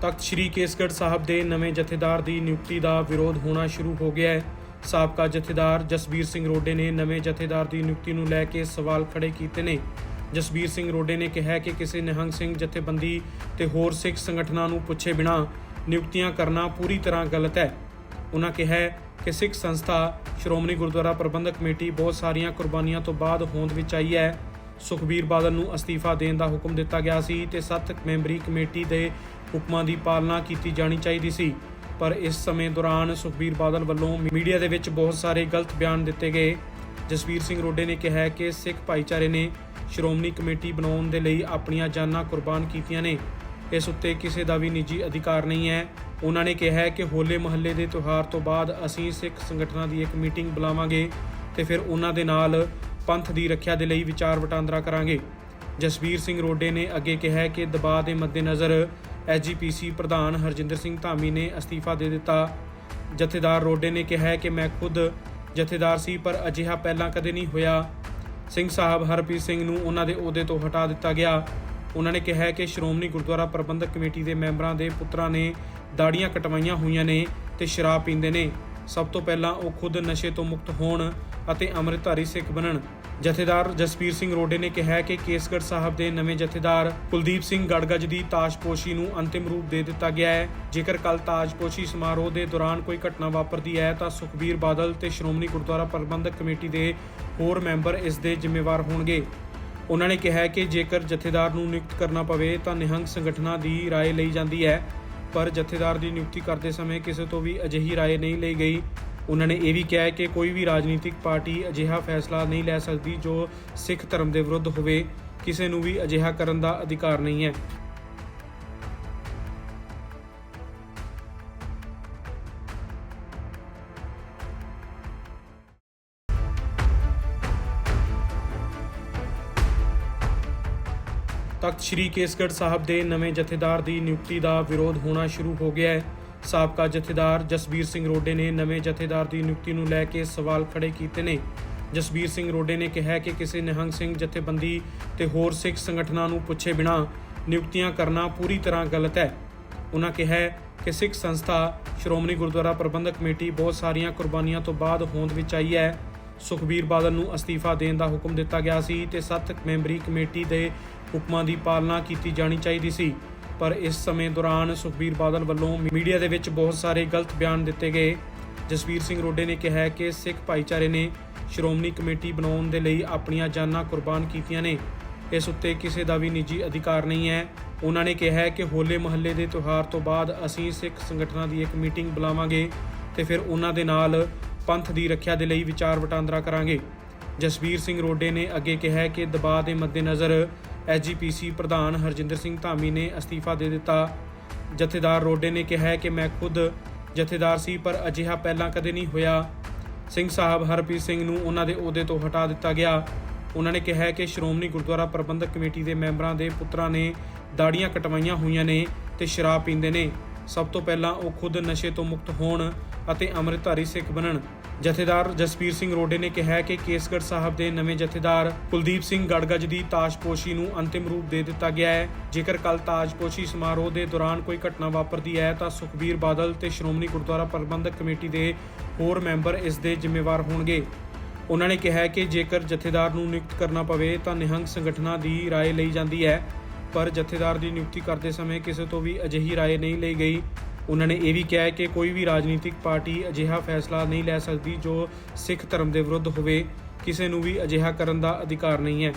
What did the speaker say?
ਤਖਤ ਸ੍ਰੀ ਕੇਸਗੜ੍ਹ ਸਾਹਿਬ ਦੇ ਨਵੇਂ ਜਥੇਦਾਰ ਦੀ ਨਿਯੁਕਤੀ ਦਾ ਵਿਰੋਧ ਹੋਣਾ ਸ਼ੁਰੂ ਹੋ ਗਿਆ ਹੈ। ਸਾਬਕਾ ਜਥੇਦਾਰ ਜਸਬੀਰ ਸਿੰਘ ਰੋਡੇ ਨੇ ਨਵੇਂ ਜਥੇਦਾਰ ਦੀ ਨਿਯੁਕਤੀ ਨੂੰ ਲੈ ਕੇ ਸਵਾਲ ਖੜੇ ਕੀਤੇ ਨੇ। ਜਸਬੀਰ ਸਿੰਘ ਰੋਡੇ ਨੇ ਕਿਹਾ ਕਿ ਕਿਸੇ ਨਿਹੰਗ ਸਿੰਘ ਜਥੇਬੰਦੀ ਤੇ ਹੋਰ ਸਿੱਖ ਸੰਗਠਨਾਂ ਨੂੰ ਪੁੱਛੇ ਬਿਨਾਂ ਨਿਯੁਕਤੀਆਂ ਕਰਨਾ ਪੂਰੀ ਤਰ੍ਹਾਂ ਗਲਤ ਹੈ। ਉਹਨਾਂ ਕਿਹਾ ਕਿ ਸਿੱਖ ਸੰਸਥਾ, ਸ਼੍ਰੋਮਣੀ ਗੁਰਦੁਆਰਾ ਪ੍ਰਬੰਧਕ ਕਮੇਟੀ ਬਹੁਤ ਸਾਰੀਆਂ ਕੁਰਬਾਨੀਆਂ ਤੋਂ ਬਾਅਦ ਹੋਂਦ ਵਿੱਚ ਆਈ ਹੈ। ਸੁਖਬੀਰ ਬਾਦਲ ਨੂੰ ਅਸਤੀਫਾ ਦੇਣ ਦਾ ਹੁਕਮ ਦਿੱਤਾ ਗਿਆ ਸੀ ਤੇ ਸੱਤ ਮੈਂਬਰੀ ਕਮੇਟੀ ਦੇ ਹੁਕਮਾਂ ਦੀ ਪਾਲਣਾ ਕੀਤੀ ਜਾਣੀ ਚਾਹੀਦੀ ਸੀ। ਪਰ ਇਸ ਸਮੇਂ ਦੌਰਾਨ ਸੁਖਬੀਰ ਬਾਦਲ ਵੱਲੋਂ ਮੀਡੀਆ ਦੇ ਵਿੱਚ ਬਹੁਤ ਸਾਰੇ ਗਲਤ ਬਿਆਨ ਦਿੱਤੇ ਗਏ। ਜਸਵੀਰ ਸਿੰਘ ਰੋਡੇ ਨੇ ਕਿਹਾ ਕਿ ਸਿੱਖ ਭਾਈਚਾਰੇ ਨੇ ਸ਼੍ਰੋਮਣੀ ਕਮੇਟੀ ਬਣਾਉਣ ਦੇ ਲਈ ਆਪਣੀਆਂ ਜਾਨਾਂ ਕੁਰਬਾਨ ਕੀਤੀਆਂ ਨੇ। ਇਸ ਉੱਤੇ ਕਿਸੇ ਦਾ ਵੀ ਨਿੱਜੀ ਅਧਿਕਾਰ ਨਹੀਂ ਹੈ। ਉਹਨਾਂ ਨੇ ਕਿਹਾ ਕਿ ਹੋਲੇ ਮਹੱਲੇ ਦੇ ਤਿਉਹਾਰ ਤੋਂ ਬਾਅਦ ਅਸੀਂ ਸਿੱਖ ਸੰਗਠਨਾਂ ਦੀ ਇੱਕ ਮੀਟਿੰਗ ਬੁਲਾਵਾਂਗੇ ਤੇ ਫਿਰ ਉਹਨਾਂ ਦੇ ਨਾਲ ਪੰਥ ਦੀ ਰੱਖਿਆ ਦੇ ਲਈ ਵਿਚਾਰ ਵਟਾਂਦਰਾ ਕਰਾਂਗੇ। ਜਸਵੀਰ ਸਿੰਘ ਰੋਡੇ ਨੇ ਅੱਗੇ ਕਿਹਾ ਕਿ ਦਬਾਅ ਦੇ ਮੱਦੇਨਜ਼ਰ ਐਸਜੀਪੀਸੀ ਪ੍ਰਧਾਨ ਹਰਜਿੰਦਰ ਸਿੰਘ ਧਾਮੀ ਨੇ ਅਸਤੀਫਾ ਦੇ ਦਿੱਤਾ। ਜਥੇਦਾਰ ਰੋਡੇ ਨੇ ਕਿਹਾ ਕਿ ਮੈਂ ਖੁਦ ਜਥੇਦਾਰ ਸੀ, ਪਰ ਅਜਿਹਾ ਪਹਿਲਾਂ ਕਦੇ ਨਹੀਂ ਹੋਇਆ। ਸਿੰਘ ਸਾਹਿਬ ਹਰਪ੍ਰੀਤ ਸਿੰਘ ਨੂੰ ਉਹਨਾਂ ਦੇ ਅਹੁਦੇ ਤੋਂ ਹਟਾ ਦਿੱਤਾ ਗਿਆ। ਉਹਨਾਂ ਨੇ ਕਿਹਾ ਕਿ ਸ਼੍ਰੋਮਣੀ ਗੁਰਦੁਆਰਾ ਪ੍ਰਬੰਧਕ ਕਮੇਟੀ ਦੇ ਮੈਂਬਰਾਂ ਦੇ ਪੁੱਤਰਾਂ ਨੇ ਦਾੜੀਆਂ ਕਟਵਾਈਆਂ ਹੋਈਆਂ ਨੇ ਤੇ ਸ਼ਰਾਬ ਪੀਂਦੇ ਨੇ। ਸਭ ਤੋਂ ਪਹਿਲਾਂ ਉਹ ਖੁਦ ਨਸ਼ੇ ਤੋਂ ਮੁਕਤ ਹੋਣ ਅਤੇ ਅੰਮ੍ਰਿਤਧਾਰੀ ਸਿੱਖ ਬਣਨ। ਜਥੇਦਾਰ ਜਸਪੀਰ ਸਿੰਘ ਰੋਡੇ ਨੇ ਕਿਹਾ ਕਿ ਕੇਸਗੜ੍ਹ ਸਾਹਿਬ ਦੇ ਨਵੇਂ ਜਥੇਦਾਰ ਕੁਲਦੀਪ ਸਿੰਘ ਗੜਗੱਜ ਦੀ ਤਾਜਪੋਸ਼ੀ ਨੂੰ ਅੰਤਿਮ ਰੂਪ ਦੇ ਦਿੱਤਾ ਗਿਆ ਹੈ ਜੇਕਰ ਕੱਲ ਤਾਜਪੋਸ਼ੀ ਸਮਾਰੋਹ ਦੇ ਦੌਰਾਨ ਕੋਈ ਘਟਨਾ ਵਾਪਰਦੀ ਹੈ ਤਾਂ ਸੁਖਬੀਰ ਬਾਦਲ ਤੇ ਸ਼੍ਰੋਮਣੀ ਗੁਰਦੁਆਰਾ ਪ੍ਰਬੰਧਕ ਕਮੇਟੀ ਦੇ ਹੋਰ ਮੈਂਬਰ ਇਸ ਦੇ ਜ਼ਿੰਮੇਵਾਰ ਹੋਣਗੇ ਉਹਨਾਂ ਨੇ ਕਿਹਾ ਕਿ ਜੇਕਰ ਜਥੇਦਾਰ ਨੂੰ ਨਿਯੁਕਤ ਕਰਨਾ ਪਵੇ ਤਾਂ ਨਿਹੰਗ ਸੰਗਠਨਾਂ ਦੀ رائے ਲਈ ਜਾਂਦੀ ਹੈ ਪਰ ਜਥੇਦਾਰ ਦੀ ਨਿਯੁਕਤੀ ਕਰਦੇ ਸਮੇਂ ਕਿਸੇ ਤੋਂ ਵੀ ਅਜਿਹੀ رائے ਨਹੀਂ ਲਈ ਗਈ ਉਹਨਾਂ ਨੇ ਇਹ ਵੀ ਕਿਹਾ ਕਿ ਕੋਈ ਵੀ ਰਾਜਨੀਤਿਕ ਪਾਰਟੀ ਅਜਿਹਾ ਫੈਸਲਾ ਨਹੀਂ ਲੈ ਸਕਦੀ ਜੋ ਸਿੱਖ ਧਰਮ ਦੇ ਵਿਰੁੱਧ ਹੋਵੇ। ਕਿਸੇ ਨੂੰ ਵੀ ਅਜਿਹਾ ਕਰਨ ਦਾ ਅਧਿਕਾਰ ਨਹੀਂ ਹੈ। ਤਖਤ ਸ੍ਰੀ ਕੇਸਗੜ੍ਹ ਸਾਹਿਬ ਦੇ ਨਵੇਂ ਜਥੇਦਾਰ ਦੀ ਨਿਯੁਕਤੀ ਦਾ ਵਿਰੋਧ ਹੋਣਾ ਸ਼ੁਰੂ ਹੋ ਗਿਆ ਹੈ। ਸਾਬਕਾ ਜਥੇਦਾਰ ਜਸਬੀਰ ਸਿੰਘ ਰੋਡੇ ਨੇ ਨਵੇਂ ਜਥੇਦਾਰ ਦੀ ਨਿਯੁਕਤੀ ਨੂੰ ਲੈ ਕੇ ਸਵਾਲ ਖੜੇ ਕੀਤੇ ਨੇ। ਜਸਬੀਰ ਸਿੰਘ ਰੋਡੇ ਨੇ ਕਿਹਾ ਕਿ ਕਿਸੇ ਨਿਹੰਗ ਸਿੰਘ ਜਥੇਬੰਦੀ ਤੇ ਹੋਰ ਸਿੱਖ ਸੰਗਠਨਾਂ ਨੂੰ ਪੁੱਛੇ ਬਿਨਾਂ ਨਿਯੁਕਤੀਆਂ ਕਰਨਾ ਪੂਰੀ ਤਰ੍ਹਾਂ ਗਲਤ ਹੈ। ਉਹਨਾਂ ਕਿਹਾ ਕਿ ਸਿੱਖ ਸੰਸਥਾ, ਸ਼੍ਰੋਮਣੀ ਗੁਰਦੁਆਰਾ ਪ੍ਰਬੰਧਕ ਕਮੇਟੀ ਬਹੁਤ ਸਾਰੀਆਂ ਕੁਰਬਾਨੀਆਂ ਤੋਂ ਬਾਅਦ ਹੋਂਦ ਵਿੱਚ ਆਈ ਹੈ। ਸੁਖਬੀਰ ਬਾਦਲ ਨੂੰ ਅਸਤੀਫਾ ਦੇਣ ਦਾ ਹੁਕਮ ਦਿੱਤਾ ਗਿਆ ਸੀ ਤੇ ਸੱਤ ਮੈਂਬਰੀ ਕਮੇਟੀ ਦੇ ਹੁਕਮਾਂ ਦੀ ਪਾਲਣਾ ਕੀਤੀ ਜਾਣੀ ਚਾਹੀਦੀ ਸੀ। ਪਰ ਇਸ ਸਮੇਂ ਦੌਰਾਨ ਸੁਖਬੀਰ ਬਾਦਲ ਵੱਲੋਂ ਮੀਡੀਆ ਦੇ ਵਿੱਚ ਬਹੁਤ ਸਾਰੇ ਗਲਤ ਬਿਆਨ ਦਿੱਤੇ ਗਏ। ਜਸਵੀਰ ਸਿੰਘ ਰੋਡੇ ਨੇ ਕਿਹਾ ਕਿ ਸਿੱਖ ਭਾਈਚਾਰੇ ਨੇ ਸ਼੍ਰੋਮਣੀ ਕਮੇਟੀ ਬਣਾਉਣ ਦੇ ਲਈ ਆਪਣੀਆਂ ਜਾਨਾਂ ਕੁਰਬਾਨ ਕੀਤੀਆਂ ਨੇ। ਇਸ ਉੱਤੇ ਕਿਸੇ ਦਾ ਵੀ ਨਿੱਜੀ ਅਧਿਕਾਰ ਨਹੀਂ ਹੈ। ਉਹਨਾਂ ਨੇ ਕਿਹਾ ਕਿ ਹੋਲੇ ਮਹੱਲੇ ਦੇ ਤਿਉਹਾਰ ਤੋਂ ਬਾਅਦ ਅਸੀਂ ਸਿੱਖ ਸੰਗਠਨਾਂ ਦੀ ਇੱਕ ਮੀਟਿੰਗ ਬੁਲਾਵਾਂਗੇ ਤੇ ਫਿਰ ਉਹਨਾਂ ਦੇ ਨਾਲ ਪੰਥ ਦੀ ਰੱਖਿਆ ਦੇ ਲਈ ਵਿਚਾਰ ਵਟਾਂਦਰਾ ਕਰਾਂਗੇ। ਜਸਵੀਰ ਸਿੰਘ ਰੋਡੇ ਨੇ ਅੱਗੇ ਕਿਹਾ ਕਿ ਦਬਾਅ ਦੇ ਮੱਦੇਨਜ਼ਰ ਐਸਜੀਪੀਸੀ ਪ੍ਰਧਾਨ ਹਰਜਿੰਦਰ ਸਿੰਘ ਧਾਮੀ ਨੇ ਅਸਤੀਫਾ ਦੇ ਦਿੱਤਾ। ਜਥੇਦਾਰ ਰੋਡੇ ਨੇ ਕਿਹਾ ਕਿ ਮੈਂ ਖੁਦ ਜਥੇਦਾਰ ਸੀ, ਪਰ ਅਜਿਹਾ ਪਹਿਲਾਂ ਕਦੇ ਨਹੀਂ ਹੋਇਆ। ਸਿੰਘ ਸਾਹਿਬ ਹਰਪ੍ਰੀਤ ਸਿੰਘ ਨੂੰ ਉਹਨਾਂ ਦੇ ਅਹੁਦੇ ਤੋਂ ਹਟਾ ਦਿੱਤਾ ਗਿਆ। ਉਹਨਾਂ ਨੇ ਕਿਹਾ ਕਿ ਸ਼੍ਰੋਮਣੀ ਗੁਰਦੁਆਰਾ ਪ੍ਰਬੰਧਕ ਕਮੇਟੀ ਦੇ ਮੈਂਬਰਾਂ ਦੇ ਪੁੱਤਰਾਂ ਨੇ ਦਾੜੀਆਂ ਕਟਵਾਈਆਂ ਹੋਈਆਂ ਨੇ ਤੇ ਸ਼ਰਾਬ ਪੀਂਦੇ ਨੇ। ਸਭ ਤੋਂ ਪਹਿਲਾਂ ਉਹ ਖੁਦ ਨਸ਼ੇ ਤੋਂ ਮੁਕਤ ਹੋਣ ਅਤੇ ਅੰਮ੍ਰਿਤਧਾਰੀ ਸਿੱਖ ਬਣਨ ਜਥੇਦਾਰ ਜਸਪੀਰ ਸਿੰਘ ਰੋਡੇ ਨੇ ਕਿਹਾ ਕਿ ਕੇਸਗੜ੍ਹ ਸਾਹਿਬ ਦੇ ਨਵੇਂ ਜਥੇਦਾਰ ਕੁਲਦੀਪ ਸਿੰਘ ਗੜਗੱਜ ਦੀ ਤਾਜਪੋਸ਼ੀ ਨੂੰ ਅੰਤਿਮ ਰੂਪ ਦੇ ਦਿੱਤਾ ਗਿਆ ਹੈ ਜੇਕਰ ਕੱਲ ਤਾਜਪੋਸ਼ੀ ਸਮਾਰੋਹ ਦੇ ਦੌਰਾਨ ਕੋਈ ਘਟਨਾ ਵਾਪਰਦੀ ਹੈ ਤਾਂ ਸੁਖਬੀਰ ਬਾਦਲ ਤੇ ਸ਼੍ਰੋਮਣੀ ਗੁਰਦੁਆਰਾ ਪ੍ਰਬੰਧਕ ਕਮੇਟੀ ਦੇ ਹੋਰ ਮੈਂਬਰ ਇਸ ਦੇ ਜ਼ਿੰਮੇਵਾਰ ਹੋਣਗੇ ਉਹਨਾਂ ਨੇ ਕਿਹਾ ਕਿ ਜੇਕਰ ਜਥੇਦਾਰ ਨੂੰ ਨਿਯੁਕਤ ਕਰਨਾ ਪਵੇ ਤਾਂ ਨਿਹੰਗ ਸੰਗਠਨਾਂ ਦੀ رائے ਲਈ ਜਾਂਦੀ ਹੈ ਪਰ ਜਥੇਦਾਰ ਦੀ ਨਿਯੁਕਤੀ ਕਰਦੇ ਸਮੇਂ ਕਿਸੇ ਤੋਂ ਵੀ ਅਜਿਹੀ رائے ਨਹੀਂ ਲਈ ਗਈ ਉਹਨਾਂ ਨੇ ਇਹ ਵੀ ਕਿਹਾ ਕਿ ਕੋਈ ਵੀ ਰਾਜਨੀਤਿਕ ਪਾਰਟੀ ਅਜਿਹਾ ਫੈਸਲਾ ਨਹੀਂ ਲੈ ਸਕਦੀ ਜੋ ਸਿੱਖ ਧਰਮ ਦੇ ਵਿਰੁੱਧ ਹੋਵੇ ਕਿਸੇ ਨੂੰ ਵੀ ਅਜਿਹਾ ਕਰਨ ਦਾ ਅਧਿਕਾਰ ਨਹੀਂ ਹੈ